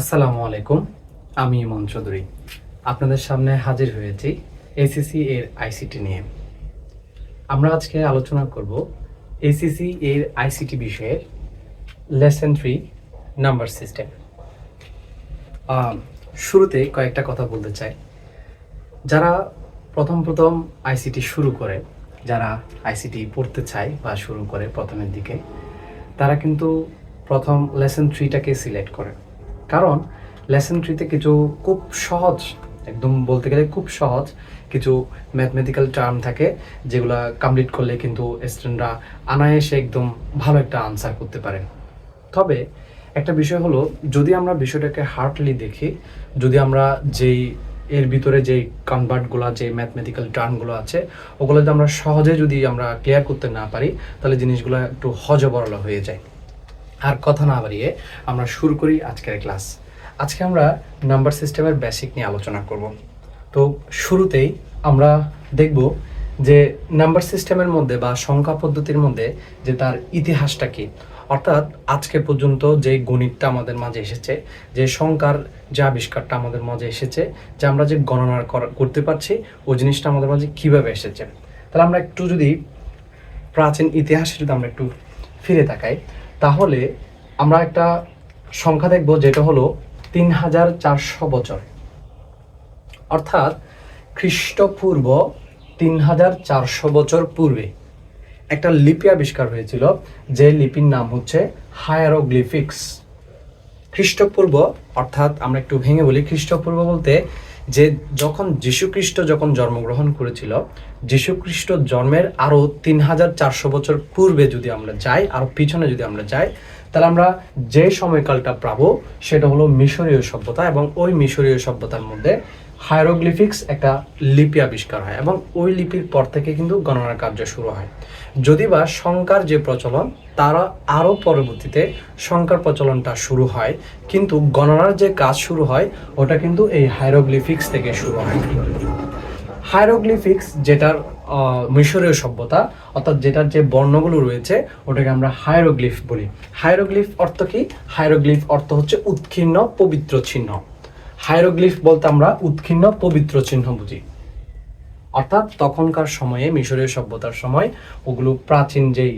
আসসালামু আলাইকুম, আমি ইমন চৌধুরী। আপনাদের সামনে হাজির হয়েছি এসিসি এর আইসিটি নিয়ে। আমরা আজকে আলোচনা করব এসিসি এর আইসিটি বিষয়ের লেসন থ্রি, নাম্বার সিস্টেম। শুরুতে কয়েকটা কথা বলতে চাই। যারা প্রথম প্রথম আইসিটি শুরু করে, যারা আইসিটি পড়তে চায় বা শুরু করে প্রথমের দিকে, তারা কিন্তু প্রথম লেসন থ্রিটাকে সিলেক্ট করে। কারণ লেসন থ্রিতে কিছু খুব সহজ, একদম বলতে গেলে খুব সহজ কিছু ম্যাথমেটিক্যাল টার্ম থাকে, যেগুলা কমপ্লিট করলে কিন্তু স্টুডেন্টরা অনায়াসে একদম ভালো একটা আনসার করতে পারে তবে একটা বিষয় হলো, যদি আমরা বিষয়টাকে হার্ডলি দেখি, যদি আমরা যেই এর ভিতরে যে কনভার্টগুলো যে ম্যাথমেটিক্যাল টার্মগুলো আছে, ওগুলো যদি আমরা সহজে যদি আমরা ক্লিয়ার করতে না পারি, তাহলে জিনিসগুলো একটু হজবরল হয়ে যায়। আর কথা না বাড়িয়ে আমরা শুরু করি আজকের ক্লাস। আজকে আমরা নাম্বার সিস্টেমের বেসিক নিয়ে আলোচনা করব। তো শুরুতেই আমরা দেখব যে নাম্বার সিস্টেমের মধ্যে বা সংখ্যা পদ্ধতির মধ্যে যে তার ইতিহাসটা কি। অর্থাৎ আজকে পর্যন্ত যে গণিতটা আমাদের মাঝে এসেছে, যে সংখ্যার যে আবিষ্কারটা আমাদের মাঝে এসেছে, যে আমরা যে গণনা করতে পারছি, ওই জিনিসটা আমাদের মাঝে কীভাবে এসেছে। তাহলে আমরা একটু যদি প্রাচীন ইতিহাসে যদি আমরা একটু ফিরে তাকাই তাহলে আমরা একটা সংখ্যা দেখব যেটা হলো তিন হাজার চারশো বছর। অর্থাৎ খ্রিস্টপূর্ব তিন হাজার চারশো বছর পূর্বে একটা লিপি আবিষ্কার হয়েছিল, যে লিপির নাম হচ্ছে হায়ারোগ্লিফিক্স। খ্রিস্টপূর্ব, অর্থাৎ আমরা একটু ভেঙে বলি, খ্রিস্টপূর্ব বলতে যে যখন যীশুখ্রিস্ট যখন জন্মগ্রহণ করেছিল যীশুখ্রিস্ট জন্মের আরও তিন হাজার চারশো বছর পূর্বে যদি আমরা যাই আরও পিছনে যদি আমরা যাই, তাহলে আমরা যে সময়কালটা পাবো সেটা হলো মিশরীয় সভ্যতা এবং ওই মিশরীয় সভ্যতার মধ্যে হায়ারোগ্লিফিক্স একটা লিপি আবিষ্কার হয় এবং ওই লিপির পর থেকে কিন্তু গণনার কার্য শুরু হয়। যদি বা সংখ্যার যে প্রচলন, তারা আরও পরবর্তীতে সংখ্যার প্রচলনটা শুরু হয়, কিন্তু গণনার যে কাজ শুরু হয়, ওটা কিন্তু এই হায়ারোগ্লিফিক্স থেকে শুরু হয়। হায়ারোগ্লিফিক্স যেটার মিশরীয় সভ্যতা, অর্থাৎ যেটার যে বর্ণগুলো রয়েছে, ওটাকে আমরা হায়ারোগ্লিফ বলি। হায়ারোগ্লিফ অর্থ কি? হায়ারোগ্লিফ অর্থ হচ্ছে উৎকীর্ণ, পবিত্র চিহ্ন। হায়ারোগ্লিফ বলতে আমরা উৎকীর্ণ, পবিত্র চিহ্ন বুঝি। অর্থাৎ তখনকার সময়ে, মিশরীয় সভ্যতার সময়, ওগুলো প্রাচীন যেই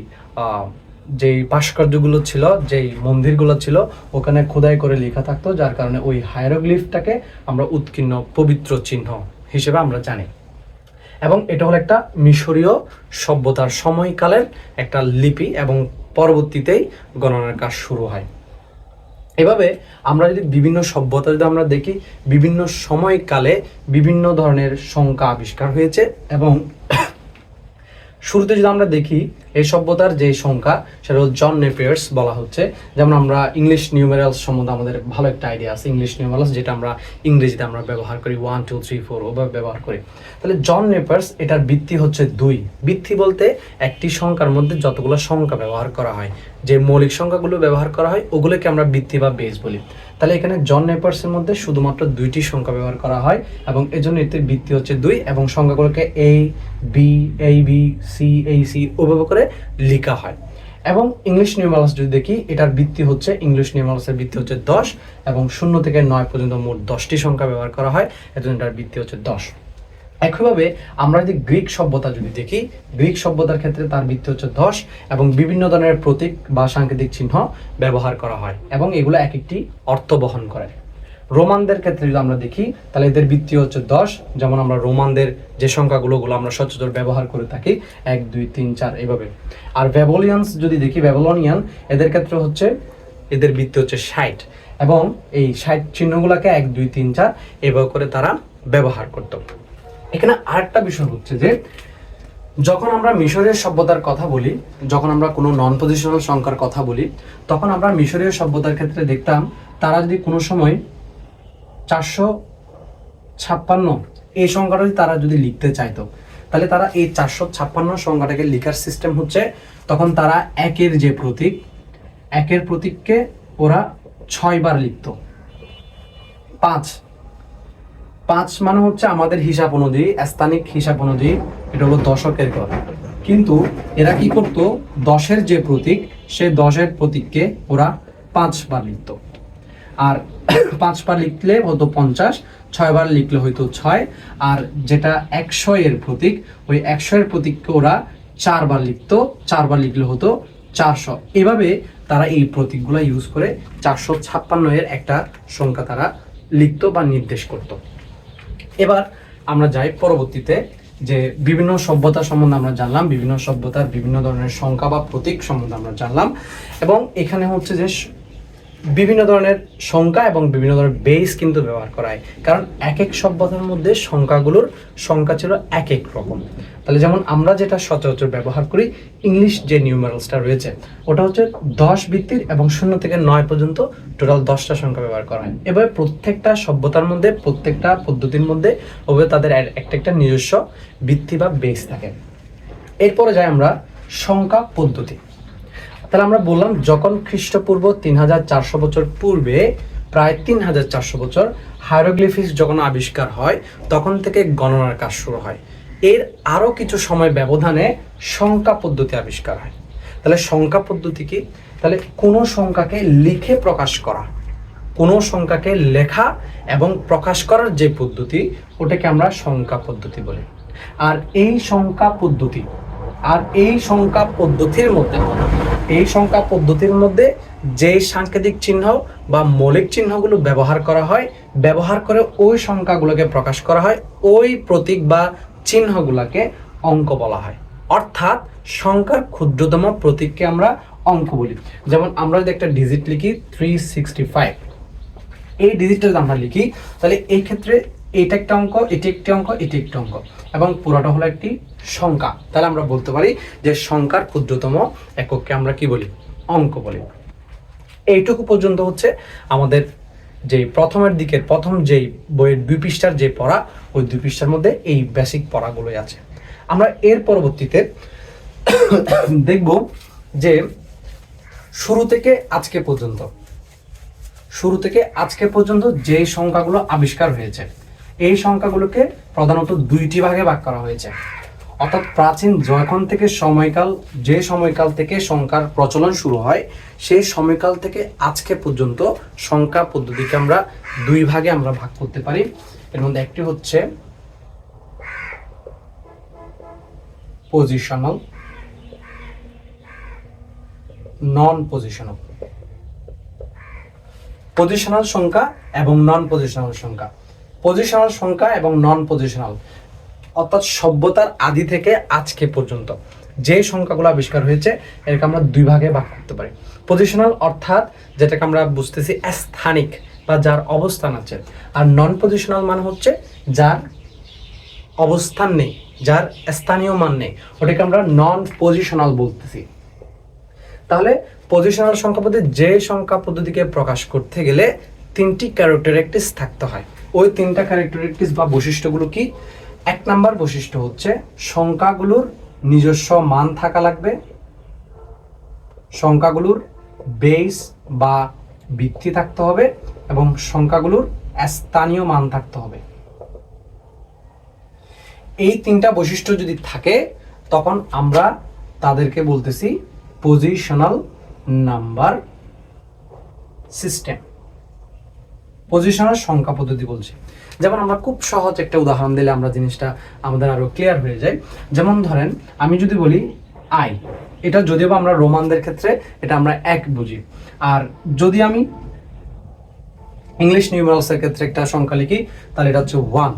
যেই ভাস্কর্যগুলো ছিল, যেই মন্দিরগুলো ছিল, ওখানে খোদাই করে লেখা থাকতো, যার কারণে ওই হায়ারোগ্লিফটাকে আমরা উৎকীর্ণ, পবিত্র চিহ্ন হিসেবে আমরা জানি। এবং এটা হলো একটা মিশরীয় সভ্যতার সময়কালের একটা লিপি এবং পরবর্তীতেই গণনার কাজ শুরু হয়। এভাবে আমরা যদি বিভিন্ন সভ্যতা যদি আমরা দেখি, বিভিন্ন সময়কালে বিভিন্ন ধরনের সংখ্যা আবিষ্কার হয়েছে এবং শুরুতে যদি আমরা দেখি এই সভ্যতার যে সংখ্যা, সেটা হলো জন নেপিয়ার্স বলা হচ্ছে। যেমন আমরা ইংলিশ নিউমেরালস সম্বন্ধে আমাদের ভালো একটা আইডিয়া আছে ইংলিশ নিউমেরালস যেটা আমরা ইংরেজিতে আমরা ব্যবহার করি ওয়ান টু থ্রি ফোর ওভাবে ব্যবহার করি। তাহলে জন নেপার্স এটার ভিত্তি হচ্ছে দুই। ভিত্তি বলতে একটি সংখ্যার মধ্যে যতগুলো সংখ্যা ব্যবহার করা হয়, যে মৌলিক সংখ্যাগুলো ব্যবহার করা হয়, ওগুলোকে আমরা ভিত্তি বা বেস বলি। তাহলে এখানে জন নেপার্সের মধ্যে শুধুমাত্র দুইটি সংখ্যা ব্যবহার করা হয়, এবং এজন্য এতে ভিত্তি হচ্ছে দুই, এবং সংখ্যাগুলোকে এ বি এই বি সি এই সি ওভাবে করে লেখা হয়। এবং ইংলিশ নিউমালাস যদি দেখি, এটার ভিত্তি হচ্ছে ইংলিশ নিউমালাসের ভিত্তি হচ্ছে দশ এবং শূন্য থেকে নয় পর্যন্ত মোট দশটি সংখ্যা ব্যবহার করা হয়, এজন্য এটার ভিত্তি হচ্ছে দশ। একইভাবে আমরা যদি গ্রিক সভ্যতা যদি দেখি গ্রিক সভ্যতার ক্ষেত্রে তার ভিত্তি হচ্ছে দশ এবং বিভিন্ন ধরনের প্রতীক বা সাংকেতিক চিহ্ন ব্যবহার করা হয় এবং এগুলো এক একটি অর্থ বহন করে। রোমানদের ক্ষেত্রে যদি আমরা দেখি, তাহলে এদের বৃত্তি হচ্ছে দশ। যেমন আমরা রোমানদের যে সংখ্যাগুলো গুলো আমরা সচরাচর ব্যবহার করে থাকি। এক, দুই, তিন, চার, এভাবে। আর ভ্যাবলিয়ান্স যদি দেখি ভ্যাবলনিয়ান এদের ক্ষেত্রে হচ্ছে, এদের ভিত্তি হচ্ছে ষাট। এবং এই ষাট চিহ্নগুলোকে এক, দুই, তিন, চার, এভাবে করে তারা ব্যবহার করতো। এখানে আরেকটা বিষয় হচ্ছে যে, যখন আমরা মিশরীয় সভ্যতার কথা বলি, যখন আমরা কোনো নন পজিশনাল সংখ্যার কথা বলি, তখন আমরা মিশরীয় সভ্যতার ক্ষেত্রে দেখতাম, তারা যদি কোনো সময় চারশো ছাপ্পান্ন। এই সংখ্যাটা তারা যদি লিখতে চাইতো তাহলে তারা এই চারশো ছাপ্পান্ন সংখ্যাটাকে লেখার সিস্টেম হচ্ছে, তখন তারা একের যে প্রতীক, একের প্রতীককে ওরা ছয়বার লিখতো। পাঁচ। পাঁচ মানে হচ্ছে আমাদের হিসাব অনুযায়ী, স্থানিক হিসাব অনুযায়ী, এটা হলো দশকের ঘর কিন্তু এরা কি করত? দশের যে প্রতীক সে দশের প্রতীককে ওরা পাঁচবার লিখত। আর পাঁচবার লিখলে হতো পঞ্চাশ, ছয়বার লিখলে হয়তো ছয়, আর যেটা একশো এর প্রতীক, ওই একশো এর প্রতীককে ওরা চারবার লিখতো, চারবার লিখলে হতো চারশো। এভাবে তারা এই প্রতীকগুলো ইউজ করে চারশো ছাপ্পান্ন এর একটা সংখ্যা তারা লিখতো বা নির্দেশ করতো। এবার আমরা যাই পরবর্তীতে যে বিভিন্ন সভ্যতা সম্বন্ধে আমরা জানলাম, বিভিন্ন সভ্যতার বিভিন্ন ধরনের সংখ্যা বা প্রতীক সম্বন্ধে আমরা জানলাম, এবং এখানে হচ্ছে যে বিভিন্ন ধরনের সংখ্যা এবং বিভিন্ন ধরনের বেস কিন্তু ব্যবহার করা হয়। কারণ এক এক সভ্যতার মধ্যে সংখ্যাগুলোর সংখ্যা ছিল এক এক রকম। তাহলে যেমন আমরা যেটা সচরাচর ব্যবহার করি ইংলিশ যে নিউমারালসটা রয়েছে, ওটা হচ্ছে দশ ভিত্তির এবং শূন্য থেকে নয় পর্যন্ত টোটাল দশটা সংখ্যা ব্যবহার করা হয়। এবার প্রত্যেকটা সভ্যতার মধ্যে, প্রত্যেকটা পদ্ধতির মধ্যে ওভাবে তাদের এক- একটা একটা নিজস্ব ভিত্তি বা বেস থাকে। এরপরে যাই আমরা সংখ্যা পদ্ধতি। তাহলে আমরা বললাম, যখন খ্রিস্টপূর্ব তিন হাজার চারশো বছর পূর্বে, প্রায় তিন হাজার চারশো বছর হাইরোগ্লিফিক্স যখন আবিষ্কার হয়, তখন থেকে গণনার কাজ শুরু হয়। এর আরও কিছু সময় ব্যবধানে সংখ্যা পদ্ধতি আবিষ্কার হয়। তাহলে সংখ্যা পদ্ধতি কি? তাহলে কোনো সংখ্যাকে লিখে প্রকাশ করা, কোনো সংখ্যাকে লেখা এবং প্রকাশ করার যে পদ্ধতি, ওটাকে আমরা সংখ্যা পদ্ধতি বলি। আর এই সংখ্যা পদ্ধতি, আর এই সংখ্যা পদ্ধতির মধ্যে এই সংখ্যা পদ্ধতির মধ্যে যে সাংকেতিক চিহ্ন বা মৌলিক চিহ্নগুলো ব্যবহার করা হয়, ব্যবহার করে ওই সংখ্যাগুলোকে প্রকাশ করা হয়, ওই প্রতীক বা চিহ্নগুলোকে অঙ্ক বলা হয়। অর্থাৎ সংখ্যার ক্ষুদ্রতম প্রতীককে আমরা অঙ্ক বলি। যেমন আমরা যদি একটা ডিজিট লিখি থ্রি সিক্সটি ফাইভ এই ডিজিটটা যদি আমরা লিখি, তাহলে এই ক্ষেত্রে এটা একটা অঙ্ক, এটি একটি অঙ্ক, এটি একটি অঙ্ক। এবং পুরোটা হলো একটি সংখ্যা। তাহলে আমরা বলতে পারি যে সংখ্যার ক্ষুদ্রতম একককে আমরা কি বলি? অঙ্ক বলি। এইটুকু পর্যন্ত হচ্ছে আমাদের যে প্রথমের দিকের, প্রথম যেই বইয়ের দুই পৃষ্ঠার যে পড়া, ওই দুই পৃষ্ঠার মধ্যে এই বেসিক পড়াগুলোই আছে। আমরা এর পরবর্তীতে দেখব যে শুরু থেকে আজকে পর্যন্ত, শুরু থেকে আজকে পর্যন্ত যে সংখ্যাগুলো আবিষ্কার হয়েছে এই সংখ্যাগুলোকে প্রধানত দুইটি ভাগে ভাগ করা হয়েছে। অর্থাৎ প্রাচীন যখন থেকে সময়কাল, যে সময়কাল থেকে সংখ্যার প্রচলন শুরু হয়, সেই সময়কাল থেকে আজকে পর্যন্ত সংখ্যা পদ্ধতিকে আমরা দুই ভাগে আমরা ভাগ করতে পারি। এর মধ্যে একটি হচ্ছে পজিশনাল নন পজিশনাল পজিশনাল সংখ্যা এবং নন পজিশনাল সংখ্যা। পজিশনাল সংখ্যা এবং নন পজিশনাল অর্থাৎ সভ্যতার আদি থেকে আজকে পর্যন্ত। যে সংখ্যাগুলো আবিষ্কার হয়েছে, এটাকে আমরা দুই ভাগে ভাগ করতে পারি। পজিশনাল অর্থাৎ যেটাকে আমরা বুঝতেছি স্থানিক বা যার অবস্থান আছে। আর নন পজিশনাল মানে হচ্ছে যার অবস্থান নেই, যার স্থানীয় মান নেই। ওটাকে আমরা নন পজিশনাল বলতেছি। তাহলে পজিশনাল সংখ্যা পদ্ধতি যে সংখ্যা পদ্ধতিকে প্রকাশ করতে গেলে তিনটি ক্যারেক্টারিস্টিক্স থাকতে হয়। ওই তিনটা ক্যারেক্টারিস্টিক্স বা বৈশিষ্ট্যগুলো কি? এক নাম্বার বৈশিষ্ট্য হচ্ছে সংখ্যাগুলোর নিজস্ব মান থাকা লাগবে। সংখ্যাগুলোর বেস বা ভিত্তি থাকতে হবে এবং সংখ্যাগুলোর স্থানীয় মান থাকতে হবে। এই তিনটা বৈশিষ্ট্য যদি থাকে, তখন আমরা তাদেরকে বলতেছি পজিশনাল নাম্বার সিস্টেম পজিশনাল সংখ্যা পদ্ধতি বলছি। যেমন আমরা খুব সহজ একটা উদাহরণ দিলে আমরা জিনিসটা আমাদের আরও ক্লিয়ার হয়ে যায়। যেমন ধরেন, আমি যদি বলি আই এটা যদিও বা আমরা রোমানদের ক্ষেত্রে এটা আমরা এক বুঝি। আর যদি আমি ইংলিশ নিউমারালসের ক্ষেত্রে একটা সংখ্যা লিখি, তাহলে এটা হচ্ছে ওয়ান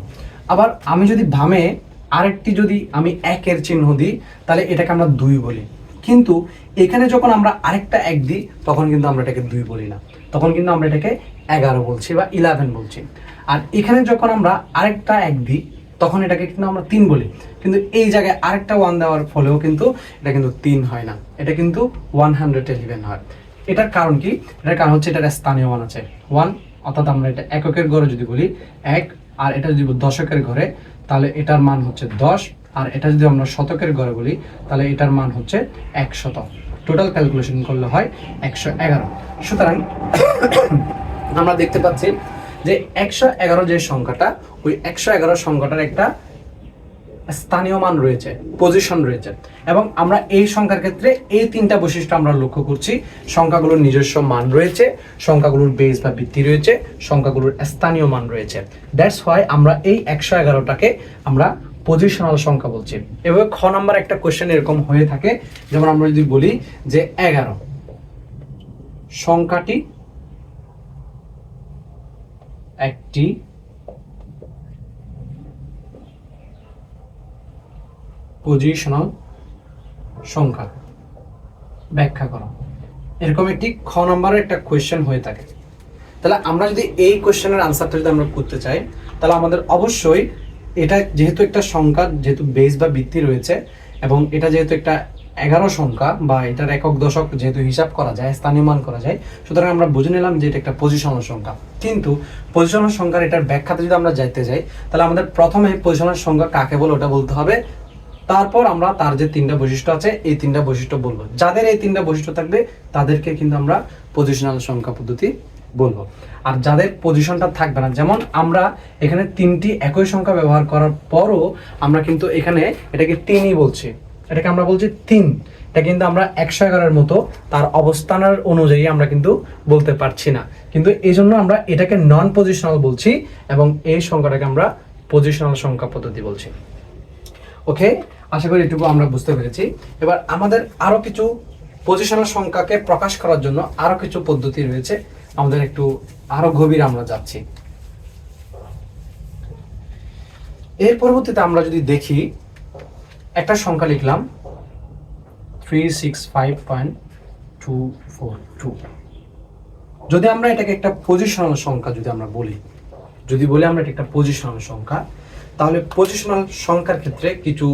আবার আমি যদি বামে আরেকটি যদি আমি একের চিহ্ন দিই, তাহলে এটাকে আমরা দুই বলি। কিন্তু এখানে যখন আমরা আরেকটা এক দিই, তখন কিন্তু আমরা এটাকে দুই বলি না। তখন কিন্তু আমরা এটাকে এগারো বলছি বা ইলেভেন বলছি। আর এখানে যখন আমরা আরেকটা এক দিই, তখন এটাকে কিন্তু আমরা তিন বলি। কিন্তু এই জায়গায় আরেকটা ওয়ান দেওয়ার ফলেও কিন্তু এটা কিন্তু তিন হয় না। এটা কিন্তু ওয়ান হান্ড্রেড ইলেভেন হয়। এটার কারণ কি? এটার কারণ হচ্ছে এটার স্থানীয় ওয়ান আছে। ওয়ান অর্থাৎ আমরা এটা এককের ঘরে যদি বলি, এক, আর এটা যদি দশকের ঘরে তাহলে এটার মান হচ্ছে দশ, আর এটা যদি আমরা শতকের ঘরে বলি, তাহলে এটার মান হচ্ছে একশত। টোটাল ক্যালকুলেশন করলে হয় একশো এগারো। সুতরাং আমরা দেখতে পাচ্ছি যে একশো এগারো যে সংখ্যাটা, ওই একশো এগারো সংখ্যাটার একটা স্থানীয় মান রয়েছে পজিশন রয়েছে। এবং আমরা এই সংখ্যার ক্ষেত্রে এই তিনটা বৈশিষ্ট্য আমরা লক্ষ্য করছি। সংখ্যাগুলোর নিজস্ব মান রয়েছে, সংখ্যাগুলোর বেস বা ভিত্তি রয়েছে, সংখ্যাগুলোর স্থানীয় মান রয়েছে। দ্যাটস হোয়াই আমরা এই একশো এগারোটাকে আমরা পজিশনাল সংখ্যা বলছি। এভাবে খ নাম্বার একটা কোয়েশ্চেন এরকম হয়ে থাকে। যেমন আমরা যদি বলি যে এগারো। সংখ্যাটি একটি পজিশনাল সংখ্যা। ব্যাখ্যা করো। এরকম একটি খ নম্বরের একটা কোয়েশ্চেন হয়ে থাকে। তাহলে আমরা যদি এই কোয়েশ্চেনের আনসারটা যদি আমরা করতে চাই, তাহলে আমাদের অবশ্যই এটা যেহেতু একটা সংখ্যা, যেহেতু বেস বা ভিত্তি রয়েছে, এবং এটা যেহেতু একটা এগারো সংখ্যা বা এটার একক দশক যেহেতু হিসাব করা যায়, স্থানীয় মান করা যায়, সুতরাং আমরা বুঝে নিলাম যে এটা একটা পজিশনাল সংখ্যা। কিন্তু পজিশনাল সংখ্যার এটার ব্যাখ্যাতে যদি আমরা যাইতে যাই, তাহলে আমাদের প্রথমে পজিশনাল সংখ্যা কাকে বলে ওটা বলতে হবে। তারপর আমরা তার যে তিনটা বৈশিষ্ট্য আছে, এই তিনটা বৈশিষ্ট্য বলব। যাদের এই তিনটা বৈশিষ্ট্য থাকবে, তাদেরকে কিন্তু আমরা পজিশনাল সংখ্যা পদ্ধতি বলব আর যাদের পজিশনটা থাকবে না, যেমন আমরা এখানে তিনটি একই সংখ্যা ব্যবহার করার পরও আমরা কিন্তু এখানে এটাকে তিনই বলছি। এটাকে আমরা বলছি তিন। এটা কিন্তু আমরা একশো এগারোর মতো তার অবস্থানের অনুযায়ী আমরা কিন্তু বলতে পারছি না। কিন্তু এই জন্য আমরা এটাকে নন পজিশনাল বলছি এবং এই সংখ্যাটাকে আমরা পজিশনাল সংখ্যা পদ্ধতি বলছি। ওকে আশা করি এটুকু আমরা বুঝতে পেরেছি। এবার আমাদের আরও কিছু পজিশনাল সংখ্যাকে প্রকাশ করার জন্য আরও কিছু পদ্ধতি রয়েছে। আমাদের একটু আরও গভীর আমরা যাচ্ছি। এর পরবর্তীতে আমরা যদি দেখি, একটা সংখ্যা লিখলাম three six five point two four two যদি আমরা এটাকে একটা পজিশনাল সংখ্যা যদি আমরা বলি, যদি বলি আমরা এটা একটা পজিশনাল সংখ্যা, তাহলে পজিশনাল সংখ্যার ক্ষেত্রে কিছু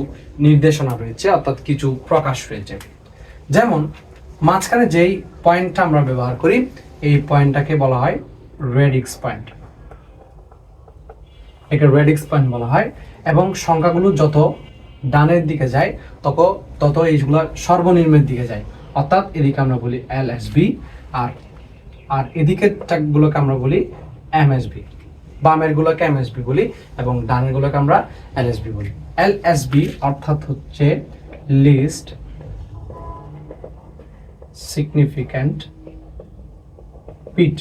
নির্দেশনা রয়েছে, অর্থাৎ কিছু প্রকাশ রয়েছে। যেমন, মাঝখানে যেই পয়েন্টটা আমরা ব্যবহার করি এই পয়েন্টটাকে বলা হয় রেডিক্স পয়েন্ট একে রেডিক্স পয়েন্ট বলা হয় এবং সংখ্যাগুলো যত ডানের দিকে যায়, তত তত এইগুলো সর্বনিম্নের দিকে যায়। অর্থাৎ এদিকে আমরা বলি এল এস বি আর আর এদিকের গুলোকে আমরা বলি এম এস বি বামের গুলোকে এম এস বি বলি এবং ডানের গুলোকে আমরা এল এস বি বলি। এল এস বি অর্থাৎ হচ্ছে লিস্ট সিগনিফিক্যান্ট পিট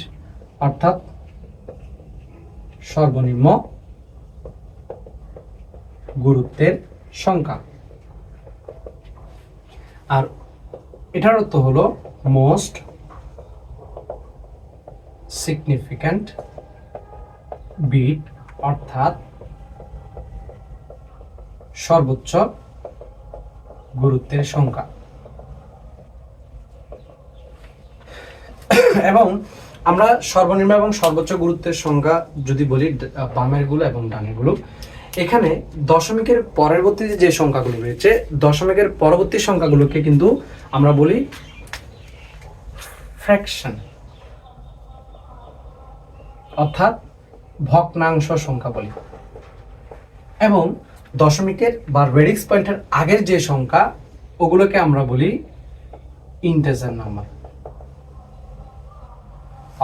অর্থাৎ সর্বনিম্ন গুরুত্বের সংখ্যা। আর এটার অর্থ হলো মোস্ট সিগনিফিক্যান্ট বিট অর্থাৎ সর্বোচ্চ গুরুত্বের সংখ্যা। এবং আমরা সর্বনিম্ন এবং সর্বোচ্চ গুরুত্বের সংখ্যা যদি বলি বামেরগুলো এবং ডানেরগুলো। এখানে দশমিকের পরবর্তী যে সংখ্যাগুলো রয়েছে, দশমিকের পরবর্তী সংখ্যাগুলোকে কিন্তু আমরা বলি ফ্র্যাকশন, অর্থাৎ ভগ্নাংশ সংখ্যা বলি। এবং দশমিকের বা রেডিক্স পয়েন্টের আগের যে সংখ্যা, ওগুলোকে আমরা বলি ইন্টেজার নাম্বার।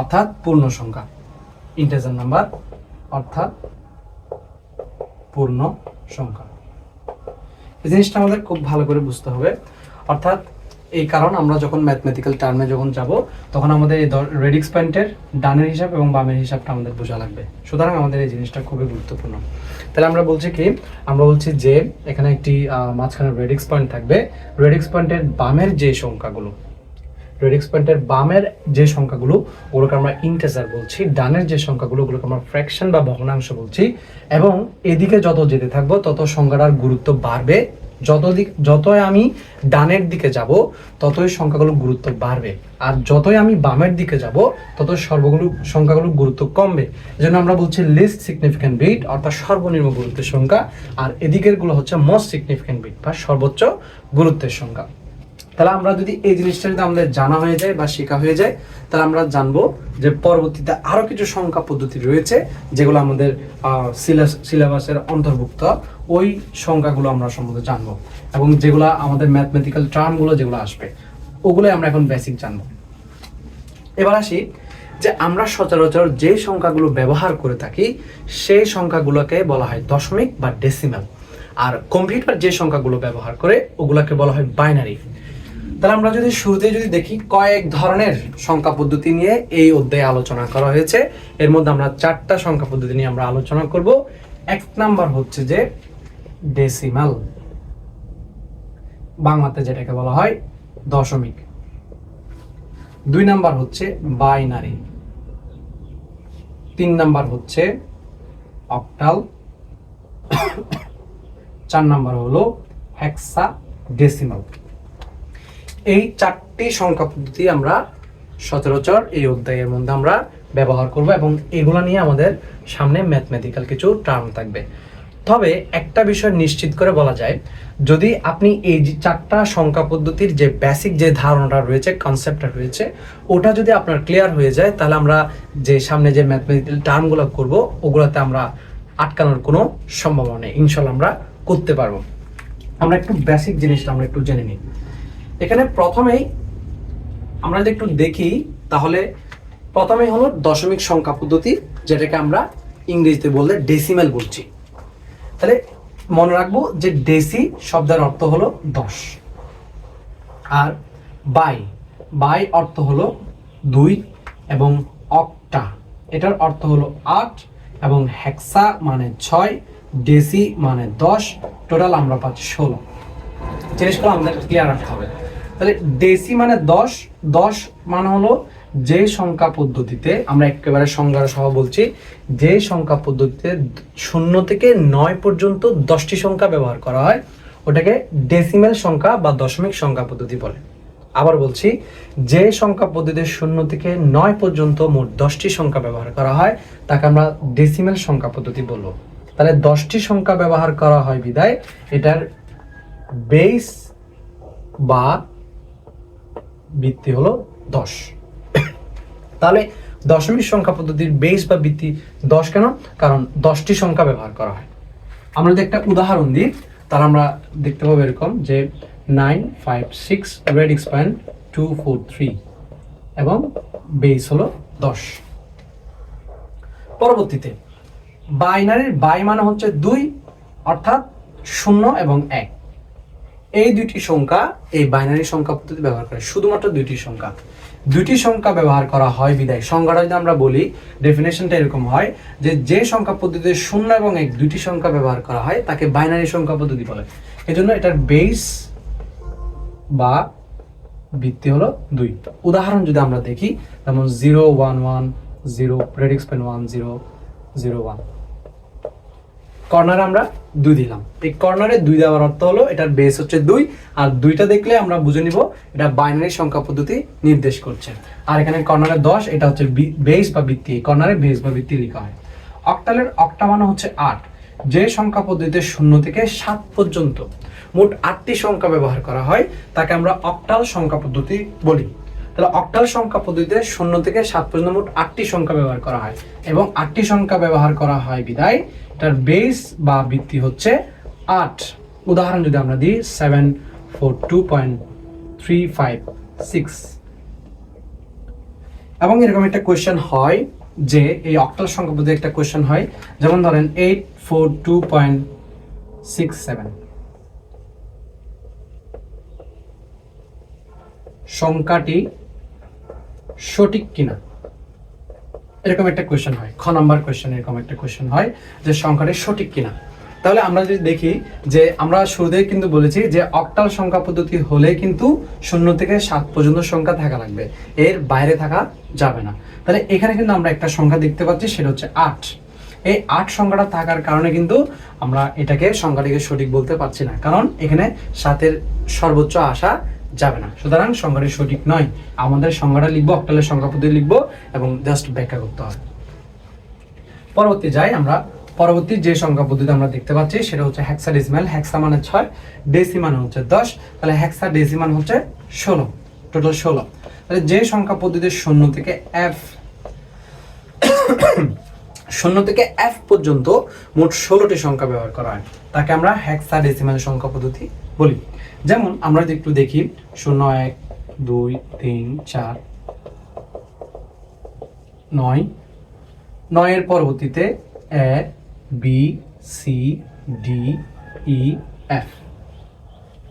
অর্থাৎ পূর্ণ সংখ্যা। ইন্টেজার নাম্বার অর্থাৎ পূর্ণ সংখ্যা। এই জিনিসটা আমাদের খুব ভালো করে বুঝতে হবে। অর্থাৎ এই কারণ আমরা যখন ম্যাথমেটিক্যাল টার্মে যখন যাব, তখন আমাদের এই রেডিক্স পয়েন্টের ডানের হিসাব এবং বামের হিসাবটা আমাদের বোঝা লাগবে। সুতরাং আমাদের এই জিনিসটা খুবই গুরুত্বপূর্ণ। তাহলে আমরা বলছি কি? আমরা বলছি যে এখানে একটি মাঝখানে রেডিক্স পয়েন্ট থাকবে। রেডিক্স পয়েন্টের বামের যে সংখ্যাগুলো রেডিক্স পয়েন্টের বামের যে সংখ্যাগুলো, ওগুলোকে আমরা ইন্টেজার বলছি, ডানের যে সংখ্যাগুলো, ওগুলোকে আমরা ফ্র্যাকশন বা ভগ্নাংশ বলছি, এবং এদিকে যত যেতে থাকব, তত সংখ্যাটার গুরুত্ব বাড়বে। যত দিক যতই আমি ডানের দিকে যাব, ততই সংখ্যাগুলো গুরুত্ব বাড়বে। আর যতই আমি বামের দিকে যাব তত সর্বগুলো সংখ্যাগুলো গুরুত্ব কমবে। এজন্য আমরা বলছি লিস্ট সিগনিফিক্যান্ট বিট অর্থাৎ সর্বনিম্ন গুরুত্বের সংখ্যা। আর এদিকেরগুলো হচ্ছে মোস্ট সিগনিফিক্যান্ট বিট বা সর্বোচ্চ গুরুত্বের সংখ্যা। তাহলে আমরা যদি এই জিনিসটা যদি আমাদের জানা হয়ে যায় বা শেখা হয়ে যায়, তাহলে আমরা জানব যে পরবর্তীতে আরও কিছু সংখ্যা পদ্ধতি রয়েছে যেগুলো আমাদের সিলেবাসের অন্তর্ভুক্ত। ওই সংখ্যাগুলো আমরা সম্বন্ধে জানব এবং যেগুলো আমাদের ম্যাথমেটিক্যাল টার্মগুলো যেগুলো আসবে, ওগুলোই আমরা এখন বেসিক জানব। এবার আসি যে আমরা সচরাচর যে সংখ্যাগুলো ব্যবহার করে থাকি, সেই সংখ্যাগুলোকে বলা হয় দশমিক বা ডেসিমাল আর কম্পিউটার যে সংখ্যাগুলো ব্যবহার করে, ওগুলাকে বলা হয় বাইনারি তাহলে আমরা যদি শুরুতে যদি দেখি কয়েক ধরনের সংখ্যা পদ্ধতি নিয়ে এই অধ্যায়ে আলোচনা করা হয়েছে, এর মধ্যে আমরা চারটা সংখ্যা পদ্ধতি নিয়ে আমরা আলোচনা করব। এক নাম্বার হচ্ছে যে ডেসিমাল বাংলাতে যেটাকে বলা হয় দশমিক। দুই নাম্বার হচ্ছে বাইনারি তিন নাম্বার হচ্ছে অক্টাল চার নাম্বার হলো হেক্সা ডেসিমাল এই চারটি সংখ্যা পদ্ধতি আমরা সচরাচর এই অধ্যায়ের মধ্যে আমরা ব্যবহার করব এবং এগুলো নিয়ে আমাদের সামনে ম্যাথমেটিক্যাল কিছু টার্ম থাকবে। তবে একটা বিষয় নিশ্চিত করে বলা যায়, যদি আপনি এই যে চারটা সংখ্যা পদ্ধতির যে বেসিক যে ধারণাটা রয়েছে কনসেপ্টটা রয়েছে, ওটা যদি আপনার ক্লিয়ার হয়ে যায়, তাহলে আমরা যে সামনে যে ম্যাথমেটিক্যাল টার্মগুলো করব, ওগুলোতে আমরা আটকানোর কোনো সম্ভাবনা নেই। ইনশাল্লাহ আমরা করতে পারব। আমরা একটু বেসিক জিনিসটা আমরা একটু জেনে নিই। এখানে প্রথমেই আমরা যদি একটু দেখি, তাহলে প্রথমেই হলো দশমিক সংখ্যা পদ্ধতি, যেটাকে আমরা ইংরেজিতে বললে ডেসিমেল বলছি। তাহলে মনে রাখব যে ডেসি শব্দের অর্থ হলো দশ। আর বাই বাই অর্থ হলো দুই এবং অক্টা এটার অর্থ হলো আট এবং হেক্সা মানে ছয় ডেসি মানে দশ টোটাল আমরা পাচ্ছি ষোলো। জিনিসগুলো আমাদের ক্লিয়ার রাখতে হবে। তাহলে ডেসি মানে দশ দশ মানে হলো যে সংখ্যা পদ্ধতিতে আমরা একেবারে সংজ্ঞা সহ বলছি, যে সংখ্যা পদ্ধতিতে শূন্য থেকে নয় পর্যন্ত দশটি সংখ্যা ব্যবহার করা হয়, ওটাকে ডেসিমেল সংখ্যা বা দশমিক সংখ্যা পদ্ধতি বলে। আবার বলছি, যে সংখ্যা পদ্ধতিতে শূন্য থেকে নয় পর্যন্ত মোট দশটি সংখ্যা ব্যবহার করা হয়, তাকে আমরা ডেসিমেল সংখ্যা পদ্ধতি বলব। তাহলে দশটি সংখ্যা ব্যবহার করা হয় বিদায়, এটার বেস বা ভিত্তি হলো দশ। তাহলে দশমিক সংখ্যা পদ্ধতির বেস বা ভিত্তি দশ কেন? কারণ দশটি সংখ্যা ব্যবহার করা হয়। আমরা যদি একটা উদাহরণ দিই, তাহলে আমরা দেখতে পাবো এরকম যে nine, five, six, red expand two, four, three এবং বেস হলো দশ। পরবর্তীতে বাইনারির বাই মানে হচ্ছে দুই, অর্থাৎ শূন্য এবং এক। এই দুইটি সংখ্যা এই বাইনারি সংখ্যা পদ্ধতি ব্যবহার করে, শুধুমাত্র দুইটি সংখ্যা। দুইটি সংখ্যা ব্যবহার করা হয় বিদায়। সংখ্যাটা যদি আমরা বলি ডেফিনেশনটা এরকম হয় যে যে সংখ্যা পদ্ধতিতে শূন্য এবং এক দুইটি সংখ্যা ব্যবহার করা হয়, তাকে বাইনারি সংখ্যা পদ্ধতি বলে। এজন্য এটার বেস বা ভিত্তি হলো দুই। উদাহরণ যদি আমরা দেখি, যেমন জিরো ওয়ান ওয়ান জিরো প্রেডিক্স ওয়ান জিরো জিরো ওয়ান কর্নারে আমরা দুই দিলাম। এই কর্নারে দুই দেওয়ার অর্থ হলো এটার বেস হচ্ছে দুই, আর দুইটা দেখলে আমরা বুঝে নিব এটা বাইনারি সংখ্যা পদ্ধতি নির্দেশ করছে। আর এখানে কর্নারে দশ, এটা হচ্ছে বেস বা ভিত্তি কর্নারে বেস বা ভিত্তি লেখা হয়। অক্টালের অক্টা মানে হচ্ছে আট। যে সংখ্যা পদ্ধতিতে শূন্য থেকে সাত পর্যন্ত মোট আটটি সংখ্যা ব্যবহার করা হয়, তাকে আমরা অক্টাল সংখ্যা পদ্ধতি বলি। তাহলে অক্টাল সংখ্যা পদ্ধতিতে শূন্য থেকে সাত পর্যন্ত মোট আটটি সংখ্যা ব্যবহার করা হয়। এবং আটটি সংখ্যা ব্যবহার করা হয় বিদায়। এটার বেস বা ভিত্তি হচ্ছে আট। উদাহরণ যদি আমরা দিই seven four two point three five six এবং এরকম একটা কোয়েশ্চেন হয় যে এই অক্টাল সংখ্যা পদ্ধতি একটা কোয়েশ্চেন হয়। যেমন ধরেন eight four two point six seven সংখ্যাটি সঠিক কিনা? এরকম একটা কোয়েশ্চেন হয়। খ নাম্বার কোয়েশ্চেন এরকম একটা কোয়েশ্চেন হয় যে সংখ্যাটি সঠিক কিনা। তাহলে আমরা যদি দেখি যে আমরা শুরুতেই কিন্তু বলেছি যে অক্টাল সংখ্যা পদ্ধতি হলে কিন্তু শূন্য থেকে সাত পর্যন্ত সংখ্যা থাকা লাগবে। এর বাইরে থাকা যাবে না। তাহলে এখানে কিন্তু আমরা একটা সংখ্যা দেখতে পাচ্ছি, সেটা হচ্ছে আট। এই আট সংখ্যাটা থাকার কারণে কিন্তু আমরা এটাকে সংখ্যাটিকে সঠিক বলতে পারছি না। কারণ এখানে সাতের সর্বোচ্চ আসা যাবে না। সুতরাং সংখ্যাটি সঠিক নয়। আমাদের সংখ্যাটা লিখব, অক্টালের সংখ্যা পদ্ধতি লিখব এবং জাস্ট ব্যাখ্যা করতে হবে। পরবর্তী যাই, আমরা পরবর্তী যে সংখ্যা পদ্ধতি আমরা দেখতে পাচ্ছি, সেটা হচ্ছে হ্যাক্সা ডেসিমাল হ্যাক্সা মানে ছয় ডেসি মানে হচ্ছে দশ। তাহলে হ্যাক্সা ডেসি মানে হচ্ছে ষোলো টোটাল ষোলো। তাহলে যে সংখ্যা পদ্ধতি শূন্য থেকে এফ শূন্য থেকে এফ পর্যন্ত মোট ষোলোটি সংখ্যা ব্যবহার করা হয়, তাকে আমরা হ্যাক্সা ডেসিমাল সংখ্যা পদ্ধতি বলি। যেমন আমরা যদি একটু দেখি, শূন্য, এক, দুই, তিন, চার, নয়। নয়ের পরবর্তীতে A, B, C, D, E, F.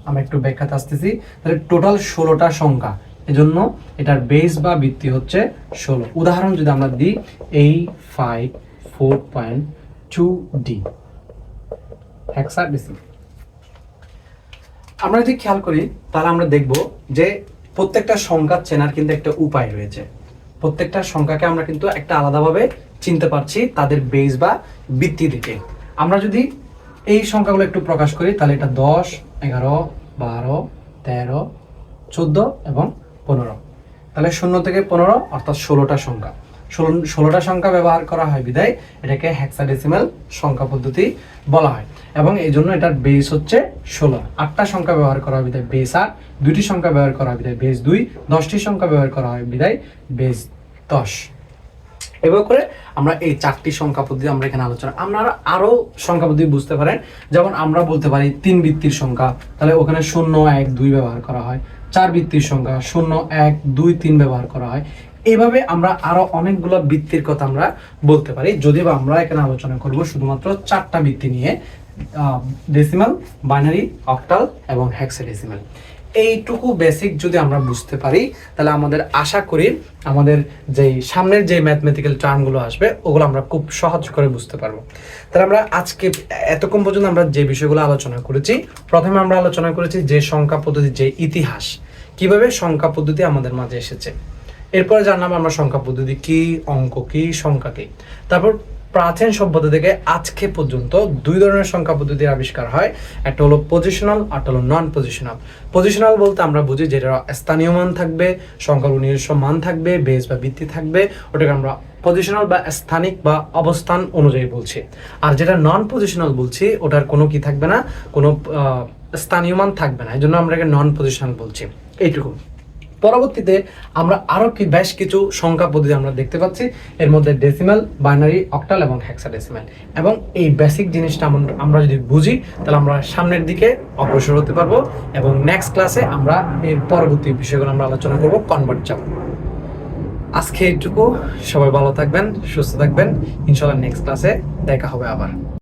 আমরা একটু ব্যাখ্যাতে আসতেছি। তাহলে টোটাল ষোলোটা সংখ্যা। এজন্য এটার বেস বা ভিত্তি হচ্ছে ষোলো। উদাহরণ যদি আমরা দিই এই five four point two D hexadecimal আমরা যদি খেয়াল করি, তাহলে আমরা দেখব যে প্রত্যেকটা সংখ্যা চেনার কিন্তু একটা উপায় রয়েছে। প্রত্যেকটা সংখ্যাকে আমরা কিন্তু একটা আলাদাভাবে চিনতে পারছি তাদের বেস বা বৃত্তি থেকে। আমরা যদি এই সংখ্যাগুলো একটু প্রকাশ করি, তাহলে এটা দশ, এগারো, বারো, তেরো, চোদ্দ এবং পনেরো। তাহলে শূন্য থেকে পনেরো, অর্থাৎ ষোলোটা সংখ্যা। ষোলো ষোলোটা সংখ্যা ব্যবহার করা হয় বিদায় এটাকে হেক্সাডেসিমাল সংখ্যা পদ্ধতি বলা হয়। এবং এই জন্য এটার বেস হচ্ছে ষোলো। আটটা সংখ্যা ব্যবহার করা হয় বিদায় বেস আট, দুইটি সংখ্যা ব্যবহার করা হয় বিদায় বেস দুই, দশটি সংখ্যা ব্যবহার করা হয় বিদায় বেস দশ। এভাবে করে আমরা এই চারটি সংখ্যা পদ্ধতি আমরা এখানে আলোচনা আপনারা আরও সংখ্যা পদ্ধতি বুঝতে পারেন। যেমন আমরা বলতে পারি তিন বৃত্তির সংখ্যা, তাহলে ওখানে শূন্য, এক, দুই ব্যবহার করা হয়। চার বৃত্তির সংখ্যা, শূন্য, এক, দুই, তিন ব্যবহার করা হয়। এইভাবে আমরা আরও অনেকগুলো বৃত্তির কথা আমরা বলতে পারি। যদিও বা আমরা এখানে আলোচনা করব শুধুমাত্র চারটা বৃত্তি নিয়ে। ডেসিমাল বাইনারি অক্টাল এবং হেক্সাডেসিমাল এইটুকু বেসিক যদি আমরা বুঝতে পারি, তাহলে আমাদের আশা করি আমাদের যেই সামনের যে ম্যাথমেটিক্যাল টার্মগুলো আসবে, ওগুলো আমরা খুব সহজ করে বুঝতে পারব। তাহলে আমরা আজকে এতক্ষণ পর্যন্ত আমরা যে বিষয়গুলো আলোচনা করেছি, প্রথমে আমরা আলোচনা করেছি যে সংখ্যা পদ্ধতি, যে ইতিহাস, কীভাবে সংখ্যা পদ্ধতি আমাদের মাঝে এসেছে। এরপরে জানলাম আমরা সংখ্যা পদ্ধতি কি, অঙ্ক কি, সংখ্যা কি। তারপর প্রাচীন সভ্যতা থেকে আজকে পর্যন্ত দুই ধরনের সংখ্যা পদ্ধতির আবিষ্কার হয়। একটা হলো পজিশনাল আর হলো নন পজিশনাল পজিশনাল বলতে আমরা বুঝি যেটা স্থানীয় মান থাকবে সংখ্যার নিজস্ব মান থাকবে বেস বা ভিত্তি থাকবে, ওটাকে আমরা পজিশনাল বা স্থানিক বা অবস্থান অনুযায়ী বলছি। আর যেটা নন পজিশনাল বলছি, ওটার কোনো কি থাকবে না, কোনো স্থানীয় মান থাকবে না। এই জন্য আমরা নন পজিশনাল বলছি। এইটুকু। পরবর্তীতে আমরা আরও কি বেশ কিছু সংখ্যা পদ্ধতি আমরা দেখতে পাচ্ছি। এর মধ্যে ডেসিমাল বাইনারি অক্টাল এবং হেক্সাডেসিমাল এবং এই বেসিক জিনিসটা আমরা- আমরা যদি বুঝি, তাহলে আমরা সামনের দিকে অগ্রসর হতে পারব এবং নেক্সট ক্লাসে আমরা এর পরবর্তী বিষয়গুলো আমরা আলোচনা করব কনভার্ট যাব। আজকে এইটুকু। সবাই ভালো থাকবেন, সুস্থ থাকবেন। ইনশাল্লাহ নেক্সট ক্লাসে দেখা হবে আবার।